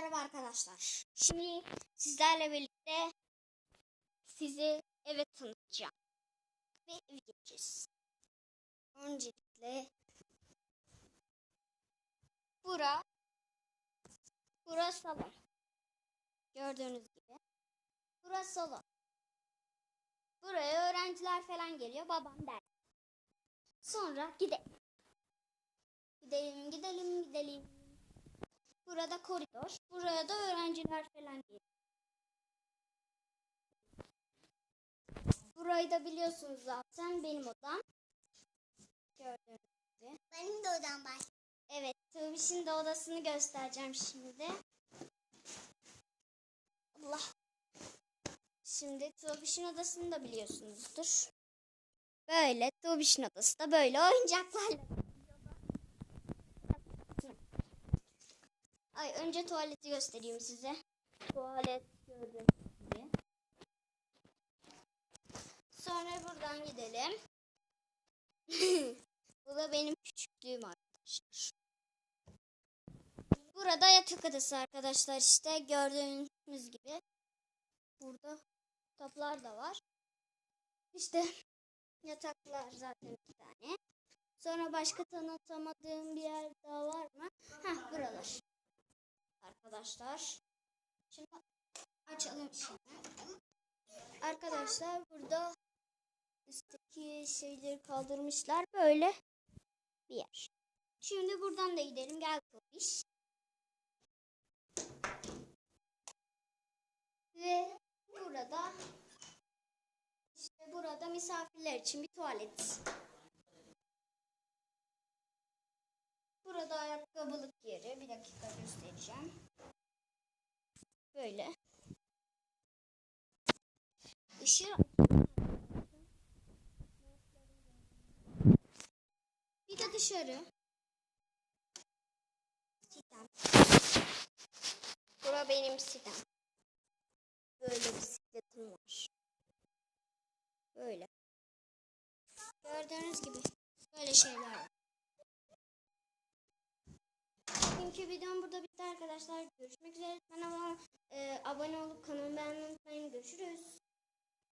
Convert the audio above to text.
merhaba arkadaşlar. Şimdi sizlerle birlikte sizi eve tanıtacağım. Ve eve gideceğiz. Öncelikle bura burası salon. Gördüğünüz gibi. Burası salon. Buraya öğrenciler falan geliyor. Babam der. Sonra gidelim. Gidelim, gidelim, gidelim. Burada koridor. Buraya da öğrenciler falan geliyor. Burayı da biliyorsunuz zaten benim odam. Gördüğünüz gibi. Benim de odam var. Evet, Tuğbiş'in de odasını göstereceğim şimdi. Allah. Şimdi Tuğbiş'in odasını da biliyorsunuzdur. Böyle, Tuğbiş'in odası da böyle oyuncaklarla. Ay önce tuvaleti göstereyim size. Tuvalet gördüğünüz gibi. Sonra buradan gidelim. Bu da benim küçüklüğüm arkadaşlar. Burada yatak odası arkadaşlar işte gördüğünüz gibi. Burada kitaplar da var. İşte yataklar zaten bir tane. Sonra başka tanıtamadığım bir yer daha var. Arkadaşlar. Şimdi açalım şimdi. Arkadaşlar burada üstteki şeyleri kaldırmışlar. Böyle bir yer. Şimdi buradan da gidelim. Gel Kobiş. Ve burada işte burada misafirler için bir tuvalet. Burada ayakkabılık yeri. Bir dakika göstereceğim. Böyle. Işığı Bir de dışarı. Sitem. Bura benim sitem. Böyle bisikletim var. Böyle. Gördüğünüz gibi böyle şeyler var. Bugünkü videom burada bitti arkadaşlar. Görüşmek üzere.